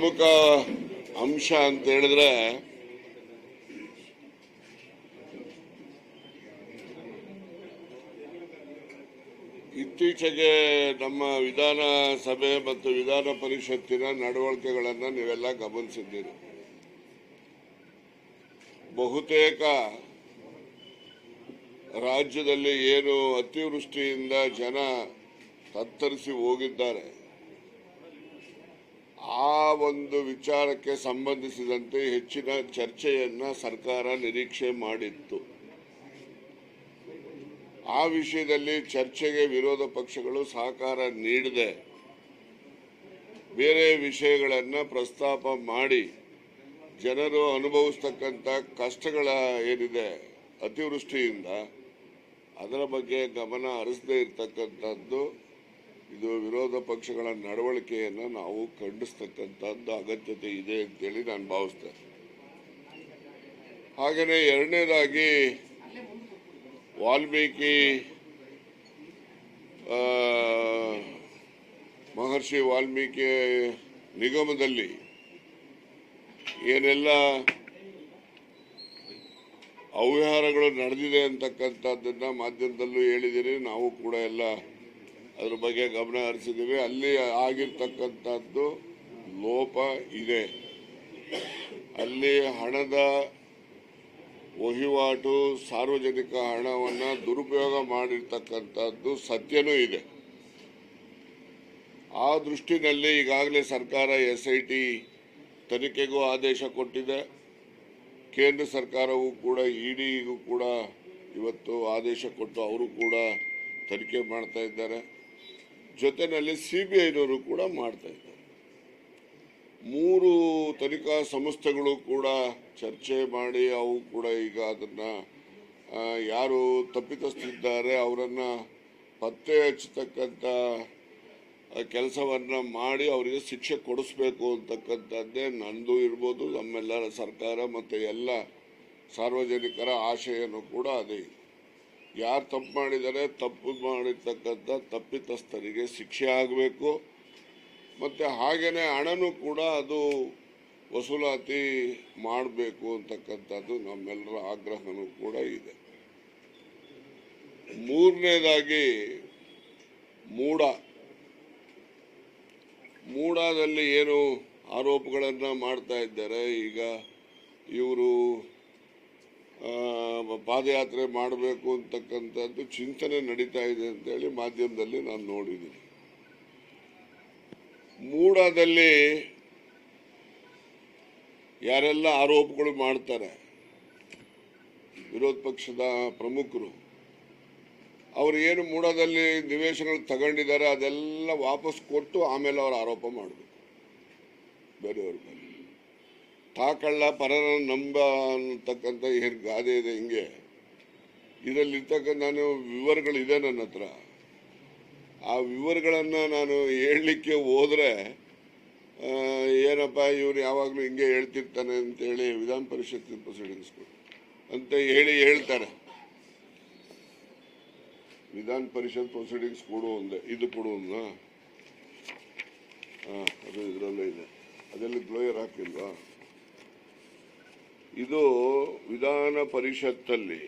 ಪ್ರಮುಖ ಅಂಶ ಅಂತ ಹೇಳಿದ್ರೆ ಇತ್ತೀಚೆಗೆ ನಮ್ಮ ವಿಧಾನಸಭೆ ಮತ್ತು ವಿಧಾನ ಪರಿಷತ್ತಿನ ನಡವಳಿಕೆಗಳನ್ನು ನೀವೆಲ್ಲ ಗಮನಿಸಿದ್ದೀರಿ. ಬಹುತೇಕ ರಾಜ್ಯದಲ್ಲಿ ಏನು ಅತಿವೃಷ್ಟಿಯಿಂದ ಜನ ತತ್ತರಿಸಿ ಹೋಗಿದ್ದಾರೆ. ಆ ಒಂದು ವಿಚಾರಕ್ಕೆ ಸಂಬಂಧಿಸಿದಂತೆ ಹೆಚ್ಚಿನ ಚರ್ಚೆಯನ್ನ ಸರ್ಕಾರ ನಿರೀಕ್ಷೆ ಮಾಡಿತ್ತು. ಆ ವಿಷಯದಲ್ಲಿ ಚರ್ಚೆಗೆ ವಿರೋಧ ಪಕ್ಷಗಳು ಸಹಕಾರ ನೀಡದೆ. ಬೇರೆ ವಿಷಯಗಳನ್ನ ಪ್ರಸ್ತಾಪ ಮಾಡಿ ಜನರು ಅನುಭವಿಸ್ತಕ್ಕಂಥ ಕಷ್ಟಗಳ ಏನಿದೆ ಅತಿವೃಷ್ಟಿಯಿಂದ ಅದರ ಬಗ್ಗೆ ಗಮನ ಹರಿಸದೇ ಇರತಕ್ಕಂಥದ್ದು ಇದು ವಿರೋಧ ಪಕ್ಷಗಳ ನಡವಳಿಕೆಯನ್ನು ನಾವು ಖಂಡಿಸ್ತಕ್ಕಂಥದ್ದು ಅಗತ್ಯತೆ ಇದೆ ಅಂತೇಳಿ ನಾನು ಭಾವಿಸ್ತೇನೆ. ಹಾಗೆಯೇ ಎರಡನೇದಾಗಿ ವಾಲ್ಮೀಕಿ ಮಹರ್ಷಿ ವಾಲ್ಮೀಕಿ ನಿಗಮದಲ್ಲಿ ಏನೆಲ್ಲ ಅವ್ಯವಹಾರಗಳು ನಡೆದಿದೆ ಅಂತಕ್ಕಂಥದ್ದನ್ನು ಮಾಧ್ಯಮದಲ್ಲೂ ಹೇಳಿದ್ದೀರಿ ನಾವು ಕೂಡ ಎಲ್ಲ ಅದ್ರ ಬಗ್ಗೆ ಗಮನ ಹರಿಸಿದ್ದೀವಿ. ಅಲ್ಲಿ ಆಗಿರ್ತಕ್ಕಂಥದ್ದು ಲೋಪ ಇದೆ. ಅಲ್ಲಿ ಹಣದ ವಹಿವಾಟು, ಸಾರ್ವಜನಿಕ ಹಣವನ್ನು ದುರುಪಯೋಗ ಮಾಡಿರ್ತಕ್ಕಂಥದ್ದು ಸತ್ಯನೂ ಇದೆ. ಆ ದೃಷ್ಟಿನಲ್ಲಿ ಈಗಾಗಲೇ ಸರ್ಕಾರ ಎಸ್ ಐ ಟಿ ತನಿಖೆಗೂ ಆದೇಶ ಕೊಟ್ಟಿದೆ. ಕೇಂದ್ರ ಸರ್ಕಾರವೂ ಕೂಡ ಇಡಿಗೂ ಕೂಡ ಇವತ್ತು ಆದೇಶ ಕೊಟ್ಟು ಅವರು ಕೂಡ ತನಿಖೆ ಮಾಡ್ತಾ ಇದ್ದಾರೆ. ಜೊತೆಯಲ್ಲಿ ಸಿ ಬಿ ಐನವರು ಕೂಡ ಮಾಡ್ತಾ ಇದ್ದಾರೆ ಮೂರು ತನಿಖಾ ಸಂಸ್ಥೆಗಳು ಕೂಡ ಚರ್ಚೆ ಮಾಡಿ ಅವು ಕೂಡ ಈಗ ಅದನ್ನು ಯಾರು ತಪ್ಪಿತಸ್ತಿದ್ದಾರೆ ಅವರನ್ನು ಪತ್ತೆ ಹಚ್ಚತಕ್ಕಂಥ ಕೆಲಸವನ್ನು ಮಾಡಿ ಅವರಿಗೆ ಶಿಕ್ಷೆ ಕೊಡಿಸ್ಬೇಕು ಅಂತಕ್ಕಂಥದ್ದೇ ನಂದು ಇರ್ಬೋದು, ನಮ್ಮೆಲ್ಲರ ಸರ್ಕಾರ ಮತ್ತು ಎಲ್ಲ ಸಾರ್ವಜನಿಕರ ಆಶಯನೂ ಕೂಡ ಅದೇ. ಯಾರು ತಪ್ಪು ಮಾಡಿದ್ದಾರೆ, ತಪ್ಪು ಮಾಡಿರ್ತಕ್ಕಂಥ ತಪ್ಪಿತಸ್ಥರಿಗೆ ಶಿಕ್ಷೆ ಆಗಬೇಕು. ಮತ್ತು ಹಾಗೆಯೇ ಹಣನೂ ಕೂಡ ಅದು ವಸೂಲಾತಿ ಮಾಡಬೇಕು ಅಂತಕ್ಕಂಥದ್ದು ನಮ್ಮೆಲ್ಲರ ಆಗ್ರಹನೂ ಕೂಡ ಇದೆ. ಮೂರನೇದಾಗಿ ಮೂಡ. ಮೂಡಾದಲ್ಲಿ ಏನು ಆರೋಪಗಳನ್ನು ಮಾಡ್ತಾ ಇದ್ದಾರೆ, ಈಗ ಇವರು ಪಾದಯಾತ್ರೆ ಮಾಡಬೇಕು ಅಂತಕ್ಕಂಥದ್ದು ಚಿಂತನೆ ನಡೀತಾ ಇದೆ ಅಂತೇಳಿ ಮಾಧ್ಯಮದಲ್ಲಿ ನಾನು ನೋಡಿದ್ದೀನಿ. ಮೂಡಾದಲ್ಲಿ ಯಾರೆಲ್ಲ ಆರೋಪಗಳು ಮಾಡ್ತಾರೆ, ವಿರೋಧ ಪಕ್ಷದ ಪ್ರಮುಖರು, ಅವರು ಏನು ಮೂಡಾದಲ್ಲಿ ನಿವೇಶನಗಳು ತಗೊಂಡಿದ್ದಾರೆ ಅದೆಲ್ಲ ವಾಪಸ್ ಕೊಟ್ಟು ಆಮೇಲೆ ಅವರು ಆರೋಪ ಮಾಡಬೇಕು. ಬೇರೆಯವ್ರ ಮೇಲೆ. ತಾಕಳ್ಳ ಪರರ ನಂಬ ಅನ್ನತಕ್ಕಂಥ ಏನು ಗಾದೆ ಇದೆ ಹಿಂಗೆ. ಇದರಲ್ಲಿರ್ತಕ್ಕಂಥ ನಾನು ವಿವರಗಳಿದೆ ನನ್ನ ಹತ್ರ. ಆ ವಿವರಗಳನ್ನು ನಾನು ಹೇಳಲಿಕ್ಕೆ ಹೋದರೆ ಏನಪ್ಪ ಇವ್ರು ಯಾವಾಗಲೂ ಹಿಂಗೆ ಹೇಳ್ತಿರ್ತಾನೆ ಅಂತೇಳಿ ವಿಧಾನ ಪರಿಷತ್ತಿನ ಪ್ರೊಸೀಡಿಂಗ್ಸ್ಗಳು ಅಂತ ಹೇಳಿ ಹೇಳ್ತಾರೆ. ವಿಧಾನ ಪರಿಷತ್ ಪ್ರೊಸೀಡಿಂಗ್ಸ್ ಕೊಡು ಒಂದೇ, ಇದು ಕೊಡು ಒಂದು ಅದು ಇದರಲ್ಲೇ ಇದೆ. ಅದೆಲ್ಲ ಗ್ಲೋಯರ್ ಹಾಕಿಲ್ವಾ? ಇದು ವಿಧಾನ ಪರಿಷತ್ತಲ್ಲಿ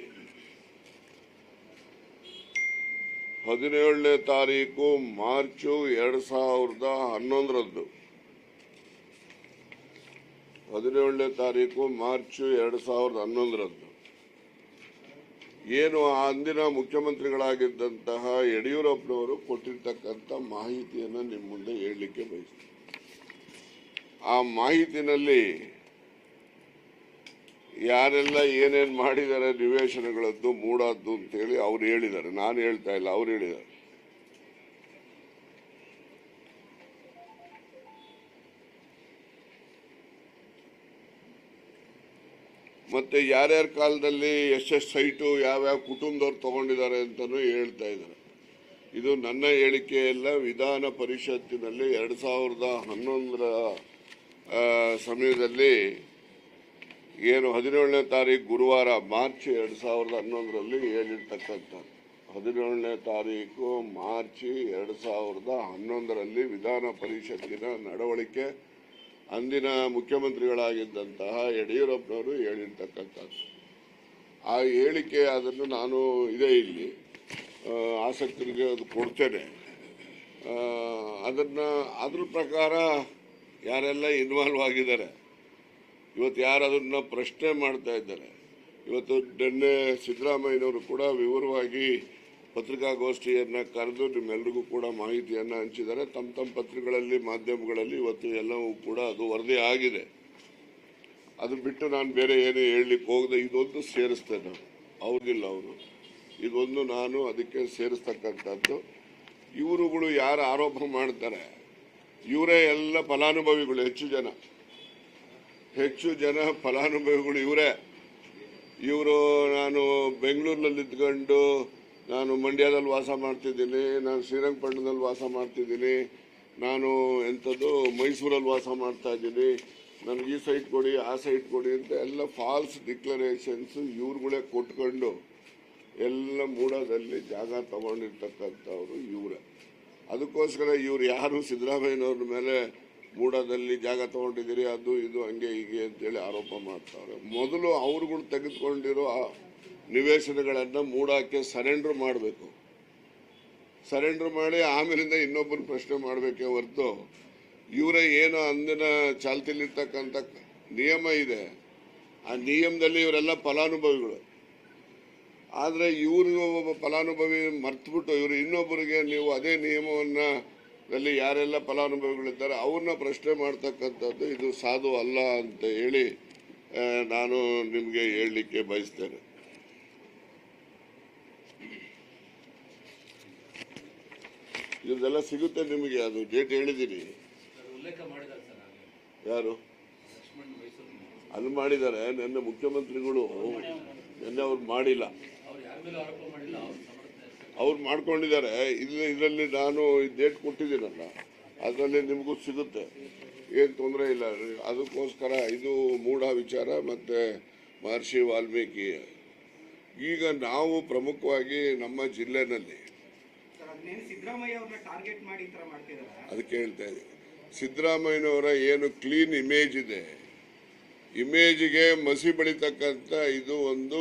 ಹದಿನೇಳನೇ ತಾರೀಕು ಮಾರ್ಚು ಎರಡು ಸಾವಿರದ ಹನ್ನೊಂದರದ್ದು ಹದಿನೇಳನೇ ತಾರೀಕು ಮಾರ್ಚು ಎರಡು ಸಾವಿರದ ಹನ್ನೊಂದರದ್ದು ಏನು ಆ ಅಂದಿನ ಮುಖ್ಯಮಂತ್ರಿಗಳಾಗಿದ್ದಂತಹ ಯಡಿಯೂರಪ್ಪನವರು ಕೊಟ್ಟಿರ್ತಕ್ಕಂಥ ಮಾಹಿತಿಯನ್ನು ನಿಮ್ಮ ಮುಂದೆ ಹೇಳಲಿಕ್ಕೆ ಬಯಸ್ತೀನಿ. ಆ ಮಾಹಿತಿನಲ್ಲಿ ಯಾರೆಲ್ಲ ಏನೇನು ಮಾಡಿದ್ದಾರೆ ನಿವೇಶನಗಳದ್ದು ಮೂಡದ್ದು ಅಂತೇಳಿ ಅವ್ರು ಹೇಳಿದ್ದಾರೆ. ನಾನು ಹೇಳ್ತಾ ಇಲ್ಲ, ಅವ್ರು ಹೇಳಿದ್ದಾರೆ. ಮತ್ತೆ ಯಾರ್ಯಾರ ಕಾಲದಲ್ಲಿ ಎಷ್ಟೆಷ್ಟು ಸೈಟು ಯಾವ್ಯಾವ ಕುಟುಂಬದವ್ರು ತಗೊಂಡಿದ್ದಾರೆ ಅಂತಲೂ ಹೇಳ್ತಾ ಇದ್ದಾರೆ. ಇದು ನನ್ನ ಹೇಳಿಕೆ ಎಲ್ಲ ವಿಧಾನ ಪರಿಷತ್ತಿನಲ್ಲಿ ಎರಡು ಸಾವಿರದ ಹನ್ನೊಂದರ ಸಮಯದಲ್ಲಿ ಏನು ಹದಿನೇಳನೇ ತಾರೀಕು ಗುರುವಾರ ಮಾರ್ಚ್ ಎರಡು ಸಾವಿರದ ಹನ್ನೊಂದರಲ್ಲಿ ಹೇಳಿರ್ತಕ್ಕಂಥ ಹದಿನೇಳನೇ ತಾರೀಕು ಮಾರ್ಚ್ ಎರಡು ಸಾವಿರದ ಹನ್ನೊಂದರಲ್ಲಿ ವಿಧಾನ ಪರಿಷತ್ತಿನ ನಡವಳಿಕೆ. ಅಂದಿನ ಮುಖ್ಯಮಂತ್ರಿಗಳಾಗಿದ್ದಂತಹ ಯಡಿಯೂರಪ್ಪನವರು ಹೇಳಿರ್ತಕ್ಕಂಥದ್ದು. ಆ ಹೇಳಿಕೆ ಅದನ್ನು ನಾನು ಇದೇ ಇಲ್ಲಿ ಆಸಕ್ತರಿಗೆ ಅದು ಕೊಡ್ತೇನೆ. ಅದನ್ನ, ಅದ್ರ ಪ್ರಕಾರ ಯಾರೆಲ್ಲ ಇನ್ವಾಲ್ವ್ ಆಗಿದ್ದಾರೆ? ಇವತ್ತು ಯಾರು ಅದನ್ನ ಪ್ರಶ್ನೆ ಮಾಡ್ತಾ ಇದ್ದಾರೆ. ಇವತ್ತು ನಿನ್ನೆ ಸಿದ್ದರಾಮಯ್ಯನವರು ಕೂಡ ವಿವರವಾಗಿ ಪತ್ರಿಕಾಗೋಷ್ಠಿಯನ್ನು ಕರೆದು ನಿಮ್ಮೆಲ್ರಿಗೂ ಕೂಡ ಮಾಹಿತಿಯನ್ನು ಹಂಚಿದ್ದಾರೆ. ತಮ್ಮ ತಮ್ಮ ಪತ್ರಿಕೆಗಳಲ್ಲಿ, ಮಾಧ್ಯಮಗಳಲ್ಲಿ ಇವತ್ತು ಎಲ್ಲವೂ ಕೂಡ ಅದು ವರದಿ ಆಗಿದೆ. ಅದು ಬಿಟ್ಟು ನಾನು ಬೇರೆ ಏನೇ ಹೇಳಲಿಕ್ಕೆ ಹೋಗದೆ ಇದೊಂದು ಸೇರಿಸ್ತೇನೆ ಹೌದಿಲ್ಲ ಅವರು. ಇದೊಂದು ನಾನು ಅದಕ್ಕೆ ಸೇರಿಸ್ತಕ್ಕಂಥದ್ದು. ಇವರುಗಳು ಯಾರು ಆರೋಪ ಮಾಡ್ತಾರೆ? ಇವರೇ ಎಲ್ಲ ಫಲಾನುಭವಿಗಳು, ಹೆಚ್ಚು ಜನ. ಹೆಚ್ಚು ಜನ ಫಲಾನುಭವಿಗಳು ಇವರೇ. ಇವರು ನಾನು ಬೆಂಗಳೂರಿನಲ್ಲಿ ಇದ್ಕೊಂಡು ನಾನು ಮಂಡ್ಯದಲ್ಲಿ ವಾಸ ಮಾಡ್ತಿದ್ದೀನಿ, ನಾನು ಶ್ರೀರಂಗಪಟ್ಟಣದಲ್ಲಿ ವಾಸ ಮಾಡ್ತಿದ್ದೀನಿ, ನಾನು ಎಂಥದ್ದು ಮೈಸೂರಲ್ಲಿ ವಾಸ ಮಾಡ್ತಾ ಇದ್ದೀನಿ, ನನಗೆ ಈ ಸೈಟ್ ಕೊಡಿ, ಆ ಸೈಟ್ ಕೊಡಿ ಅಂತ ಎಲ್ಲ ಫಾಲ್ಸ್ ಡಿಕ್ಲರೇಷನ್ಸ್ ಇವ್ರುಗಳೇ ಕೊಟ್ಕೊಂಡು ಎಲ್ಲ ಮೂಡದಲ್ಲಿ ಜಾಗ ತಗೊಂಡಿರ್ತಕ್ಕಂಥವ್ರು ಇವರೇ. ಅದಕ್ಕೋಸ್ಕರ ಇವ್ರು ಯಾರು ಸಿದ್ದರಾಮಯ್ಯನವ್ರ ಮೇಲೆ ಮೂಡದಲ್ಲಿ ಜಾಗ ತಗೊಂಡಿದ್ದೀರಿ, ಅದು ಇದು, ಹಂಗೆ ಹೀಗೆ ಅಂತೇಳಿ ಆರೋಪ ಮಾಡ್ತಾರೆ. ಮೊದಲು ಅವ್ರುಗಳು ತೆಗೆದುಕೊಂಡಿರೋ ಆ ನಿವೇಶನಗಳನ್ನು ಮೂಡಕ್ಕೆ ಸರೆಂಡರ್ ಮಾಡಬೇಕು. ಸರೆಂಡರ್ ಮಾಡಿ ಆಮೇಲಿಂದ ಇನ್ನೊಬ್ಬರು ಪ್ರಶ್ನೆ ಮಾಡಬೇಕೇ ಹೊರತು, ಇವರೇ ಏನು ಅಂದಿನ ಚಾಲ್ತಿಲಿರ್ತಕ್ಕಂಥ ನಿಯಮ ಇದೆ, ಆ ನಿಯಮದಲ್ಲಿ ಇವರೆಲ್ಲ ಫಲಾನುಭವಿಗಳು. ಆದರೆ ಇವರು ಫಲಾನುಭವಿ ಮರ್ತುಬಿಟ್ಟು ಇವರು ಇನ್ನೊಬ್ಬರಿಗೆ ನೀವು ಅದೇ ನಿಯಮವನ್ನ ದಲ್ಲಿ ಯಾರೆಲ್ಲ ಫಲಾನುಭವಿಗಳಿದ್ದಾರೆ, ಅವ್ರನ್ನ ಪ್ರಶ್ನೆ ಮಾಡ್ತಕ್ಕಂಥದ್ದು ಇದು ಸಾಧು ಅಲ್ಲ ಅಂತ ಹೇಳಿ ನಾನು ನಿಮಗೆ ಹೇಳಲಿಕ್ಕೆ ಬಯಸ್ತೇನೆ. ಇದೆಲ್ಲ ಸಿಗುತ್ತೆ ನಿಮಗೆ, ಅದು ಡೇಟ್ ಹೇಳಿದ್ದೀನಿ. ಯಾರು? ಅಲ್ಲಿ ಮಾಡಿದ್ದಾರೆ, ನಿನ್ನೆ ಮುಖ್ಯಮಂತ್ರಿಗಳು. ನಿನ್ನೆ ಅವ್ರು ಮಾಡಿಲ್ಲ. ಅವ್ರು ಮಾಡ್ಕೊಂಡಿದ್ದಾರೆ. ಇಲ್ಲಿ ಇದರಲ್ಲಿ ನಾನು ಡೇಟ್ ಕೊಟ್ಟಿದ್ದೀನಲ್ಲ ಅದರಲ್ಲಿ ನಿಮಗೂ ಸಿಗುತ್ತೆ. ಏನು ತೊಂದರೆ ಇಲ್ಲ. ಅದಕ್ಕೋಸ್ಕರ ಇದು ಮೂಢ ವಿಚಾರ ಮತ್ತು ಮಹರ್ಷಿ ವಾಲ್ಮೀಕಿ. ಈಗ ನಾವು ಪ್ರಮುಖವಾಗಿ ನಮ್ಮ ಜಿಲ್ಲೆನಲ್ಲಿ ಅದಕ್ಕೆ ಹೇಳ್ತಾ ಇದ್ದೀನಿ. ಸಿದ್ದರಾಮಯ್ಯನವರ ಏನು ಕ್ಲೀನ್ ಇಮೇಜ್ ಇದೆ ಇಮೇಜ್ಗೆ ಮಸಿ ಬಳಿತಕ್ಕಂಥ ಇದು ಒಂದು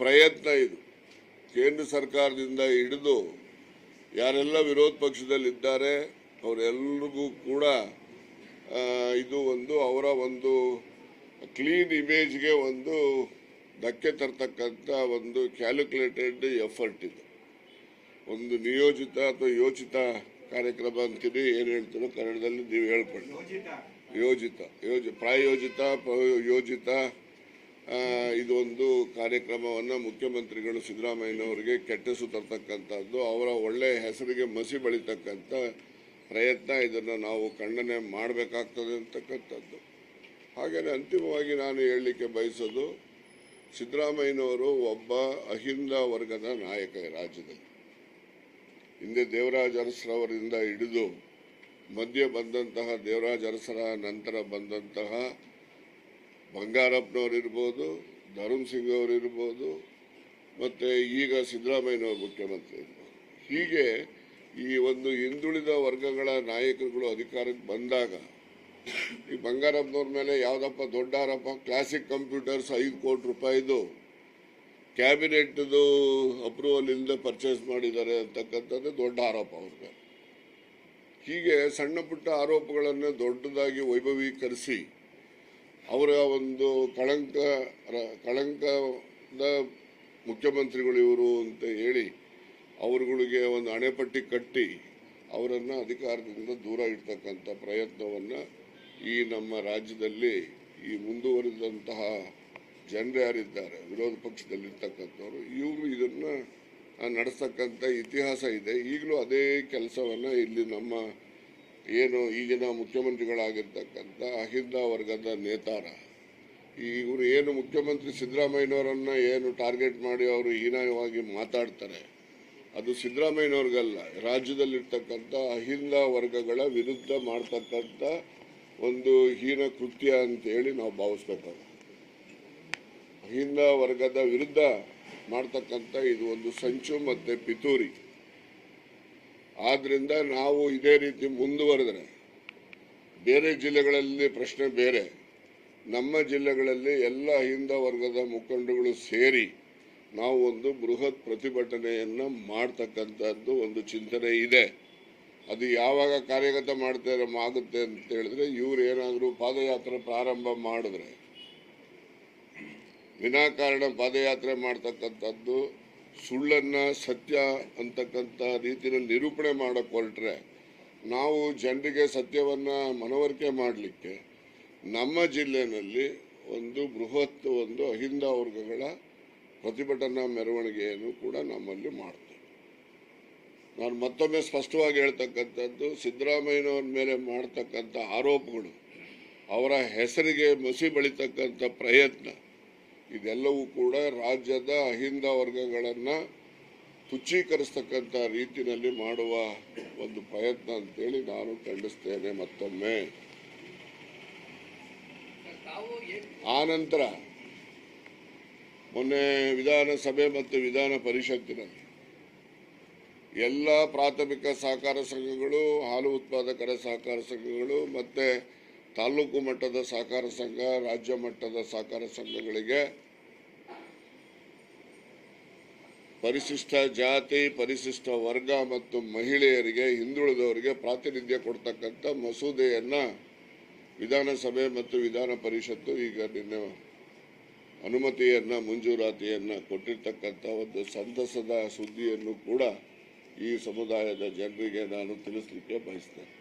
ಪ್ರಯತ್ನ ಇದು. ಕೇಂದ್ರ ಸರ್ಕಾರದಿಂದ ಹಿಡಿದು ಯಾರೆಲ್ಲ ವಿರೋಧ ಪಕ್ಷದಲ್ಲಿದ್ದಾರೆ ಅವರೆಲ್ಲರಿಗೂ ಕೂಡ ಇದು ಒಂದು ಅವರ ಒಂದು ಕ್ಲೀನ್ ಇಮೇಜ್ಗೆ ಒಂದು ಧಕ್ಕೆ ತರ್ತಕ್ಕಂಥ ಒಂದು ಕ್ಯಾಲ್ಕುಲೇಟೆಡ್ ಎಫರ್ಟ್ ಇದು. ಒಂದು ನಿಯೋಜಿತ ಅಥವಾ ಯೋಚಿತ ಕಾರ್ಯಕ್ರಮ ಅಂತೀನಿ ಏನು ಹೇಳ್ತೀರೋ ಕನ್ನಡದಲ್ಲಿ ನೀವು ಹೇಳ್ಕೊಳ್ಳಿ. ಯೋಜಿತ. ಯೋಜ, ಪ್ರಾಯೋಜಿತ ಪ್ರ- ಯೋಜಿತ ಇದೊಂದು ಕಾರ್ಯಕ್ರಮವನ್ನು ಮುಖ್ಯಮಂತ್ರಿಗಳು ಸಿದ್ದರಾಮಯ್ಯನವರಿಗೆ ಕೆಟ್ಟಸು ತರ್ತಕ್ಕಂಥದ್ದು, ಅವರ ಒಳ್ಳೆಯ ಹೆಸರಿಗೆ ಮಸಿ ಬಳಿತಕ್ಕಂಥ ಪ್ರಯತ್ನ ಇದನ್ನು ನಾವು ಖಂಡನೆ ಮಾಡಬೇಕಾಗ್ತದೆ ಅಂತಕ್ಕಂಥದ್ದು. ಹಾಗೆಯೇ ಅಂತಿಮವಾಗಿ ನಾನು ಹೇಳಲಿಕ್ಕೆ ಬಯಸೋದು, ಸಿದ್ದರಾಮಯ್ಯನವರು ಒಬ್ಬ ಅಹಿಂದ ವರ್ಗದ ನಾಯಕ ರಾಜ್ಯದಲ್ಲಿ. ಹಿಂದೆ ದೇವರಾಜ ಅರಸರವರಿಂದ ಹಿಡಿದು ಮಧ್ಯೆ ಬಂದಂತಹ ದೇವರಾಜ ಅರಸರ ನಂತರ ಬಂದಂತಹ ಬಂಗಾರಪ್ಪನವ್ರು ಇರ್ಬೋದು ಧರುಣ್ ಸಿಂಗ್ ಅವರು ಇರ್ಬೋದು, ಮತ್ತು ಈಗ ಸಿದ್ದರಾಮಯ್ಯನವರು ಮುಖ್ಯಮಂತ್ರಿ ಹೀಗೆ ಈ ಒಂದು ಹಿಂದುಳಿದ ವರ್ಗಗಳ ನಾಯಕರುಗಳು ಅಧಿಕಾರಕ್ಕೆ ಬಂದಾಗ, ಈ ಬಂಗಾರಪ್ಪನವ್ರ ಮೇಲೆ ಯಾವುದಪ್ಪ ದೊಡ್ಡ ಆರೋಪ? ಕ್ಲಾಸಿಕ್ ಕಂಪ್ಯೂಟರ್ಸ್ ಐದು ಕೋಟಿ ರೂಪಾಯಿದು ಕ್ಯಾಬಿನೆಟ್ದು ಅಪ್ರೂವಲ್ ಇಲ್ಲದೆ ಪರ್ಚೇಸ್ ಮಾಡಿದ್ದಾರೆ ಅಂತಕ್ಕಂಥದ್ದು ದೊಡ್ಡ ಆರೋಪ ಅವ್ರಿಗೆ ಹೀಗೆ ಸಣ್ಣ ಪುಟ್ಟ ಆರೋಪಗಳನ್ನು ದೊಡ್ಡದಾಗಿ ವೈಭವೀಕರಿಸಿ ಅವರ ಒಂದು ಕಳಂಕ ಕಳಂಕದ ಮುಖ್ಯಮಂತ್ರಿಗಳು ಇವರು ಅಂತ ಹೇಳಿ ಅವರುಗಳಿಗೆ ಒಂದು ಅಣೆಪಟ್ಟಿ ಕಟ್ಟಿ ಅವರನ್ನು ಅಧಿಕಾರದಿಂದ ದೂರ ಇಡ್ತಕ್ಕಂಥ ಪ್ರಯತ್ನವನ್ನು ಈ ನಮ್ಮ ರಾಜ್ಯದಲ್ಲಿ ಈ ಮುಂದುವರಿದಂತಹ ಜನರು ಯಾರಿದ್ದಾರೆ, ವಿರೋಧ ಪಕ್ಷದಲ್ಲಿರ್ತಕ್ಕಂಥವ್ರು, ಇವರು ಇದನ್ನು ನಡೆಸ್ತಕ್ಕಂಥ ಇತಿಹಾಸ ಇದೆ. ಈಗಲೂ ಅದೇ ಕೆಲಸವನ್ನು ಇಲ್ಲಿ ನಮ್ಮ ಏನು ಈಗಿನ ಮುಖ್ಯಮಂತ್ರಿಗಳಾಗಿರ್ತಕ್ಕಂಥ ಅಹಿಂದ ವರ್ಗದ ನೇತಾರ. ಇವರು ಏನು ಮುಖ್ಯಮಂತ್ರಿ ಸಿದ್ದರಾಮಯ್ಯನವರನ್ನು ಏನು ಟಾರ್ಗೆಟ್ ಮಾಡಿ ಅವರು ಹೀನಾಯವಾಗಿ ಮಾತಾಡ್ತಾರೆ, ಅದು ಸಿದ್ದರಾಮಯ್ಯನವ್ರಿಗಲ್ಲ. ರಾಜ್ಯದಲ್ಲಿರ್ತಕ್ಕಂಥ ಅಹಿಂದ ವರ್ಗಗಳ ವಿರುದ್ಧ ಮಾಡ್ತಕ್ಕಂಥ ಒಂದು ಹೀನ ಕೃತ್ಯ ಅಂತೇಳಿ ನಾವು ಭಾವಿಸ್ಬೇಕಾಗ ಅಹಿಂದ ವರ್ಗದ ವಿರುದ್ಧ ಮಾಡ್ತಕ್ಕಂಥ ಇದು ಒಂದು ಸಂಚು ಮತ್ತು ಪಿತೂರಿ. ಆದ್ರಿಂದ ನಾವು ಇದೇ ರೀತಿ ಮುಂದುವರೆದರೆ ಬೇರೆ ಜಿಲ್ಲೆಗಳಲ್ಲಿ ಪ್ರಶ್ನೆ ಬೇರೆ. ನಮ್ಮ ಜಿಲ್ಲೆಗಳಲ್ಲಿ ಎಲ್ಲ ಹಿಂದ ವರ್ಗದ ಮುಖಂಡಗಳು ಸೇರಿ ನಾವು ಒಂದು ಬೃಹತ್ ಪ್ರತಿಭಟನೆಯನ್ನ ಮಾಡ್ತಕ್ಕಂಥದ್ದು ಒಂದು ಚಿಂತನೆ ಇದೆ. ಅದು ಯಾವಾಗ ಕಾರ್ಯಗತ ಮಾಡ್ತಾರೆ ಆಗುತ್ತೆ ಅಂತ ಹೇಳಿದ್ರೆ ಇವ್ರು ಏನಾದರೂ ಪಾದಯಾತ್ರೆ ಪ್ರಾರಂಭ ಮಾಡಿದ್ರೆ ವಿನಾಕಾರಣ ಪಾದಯಾತ್ರೆ ಮಾಡ್ತಕ್ಕಂಥದ್ದು ಸುಳ್ಳನ್ನ ಸತ್ಯ ಅಂತಕ್ಕಂಥ ರೀತಿಯಲ್ಲಿ ನಿರೂಪಣೆ ಮಾಡೋಕ್ಕೆ ಹೊರಟ್ರೆ ನಾವು ಜನರಿಗೆ ಸತ್ಯವನ್ನ ಮನವರಿಕೆ ಮಾಡಲಿಕ್ಕೆ ನಮ್ಮ ಜಿಲ್ಲೆಯಲ್ಲಿ ಒಂದು ಬೃಹತ್ ಒಂದು ಅಹಿಂದ ವರ್ಗಗಳ ಪ್ರತಿಭಟನಾ ಮೆರವಣಿಗೆಯನ್ನು ಕೂಡ ನಮ್ಮಲ್ಲಿ ಮಾಡ್ತೇವೆ. ನಾನು ಮತ್ತೊಮ್ಮೆ ಸ್ಪಷ್ಟವಾಗಿ ಹೇಳ್ತಕ್ಕಂಥದ್ದು, ಸಿದ್ದರಾಮಯ್ಯನವ್ರ ಮೇಲೆ ಮಾಡ್ತಕ್ಕಂಥ ಆರೋಪಗಳು ಅವರ ಹೆಸರಿಗೆ ಮಸಿ ಬಳಿತಕ್ಕಂಥ ಪ್ರಯತ್ನ ಇದೆಲ್ಲವೂ ಕೂಡ ರಾಜ್ಯದ ಅಹಿಂದ ವರ್ಗಗಳನ್ನು ತುಚ್ಛೀಕರಿಸ್ತಕ್ಕಂಥ ರೀತಿಯಲ್ಲಿ ಮಾಡುವ ಒಂದು ಪ್ರಯತ್ನ ಅಂತೇಳಿ ನಾನು ಖಂಡಿಸ್ತೇನೆ ಮತ್ತೊಮ್ಮೆ. ಆ ನಂತರ ಮೊನ್ನೆ ವಿಧಾನಸಭೆ ಮತ್ತು ವಿಧಾನ ಪರಿಷತ್ತಿನಲ್ಲಿ ಎಲ್ಲ ಪ್ರಾಥಮಿಕ ಸಹಕಾರ ಸಂಘಗಳು ಹಾಲು ಉತ್ಪಾದಕರ ಸಹಕಾರ ಸಂಘಗಳು ಮತ್ತೆ ತಾಲೂಕು ಮಟ್ಟದ ಸಹಕಾರ ಸಂಘ, ರಾಜ್ಯ ಮಟ್ಟದ ಸಹಕಾರ ಸಂಘಗಳಿಗೆ ಪರಿಶಿಷ್ಟ ಜಾತಿ, ಪರಿಶಿಷ್ಟ ವರ್ಗ ಮತ್ತು ಮಹಿಳೆಯರಿಗೆ, ಹಿಂದುಳಿದವರಿಗೆ ಪ್ರಾತಿನಿಧ್ಯ ಕೊಡ್ತಕ್ಕಂಥ ಮಸೂದೆಯನ್ನು ವಿಧಾನಸಭೆ ಮತ್ತು ವಿಧಾನ ಪರಿಷತ್ತು ಈಗ ನಿನ್ನೆ ಅನುಮತಿಯನ್ನ, ಮಂಜೂರಾತಿಯನ್ನು ಕೊಟ್ಟಿರ್ತಕ್ಕಂಥ ಒಂದು ಸಂತಸದ ಸುದ್ದಿಯನ್ನು ಕೂಡ ಈ ಸಮುದಾಯದ ಜನರಿಗೆ ನಾನು ತಿಳಿಸ್ಲಿಕ್ಕೆ ಬಯಸ್ತೇನೆ.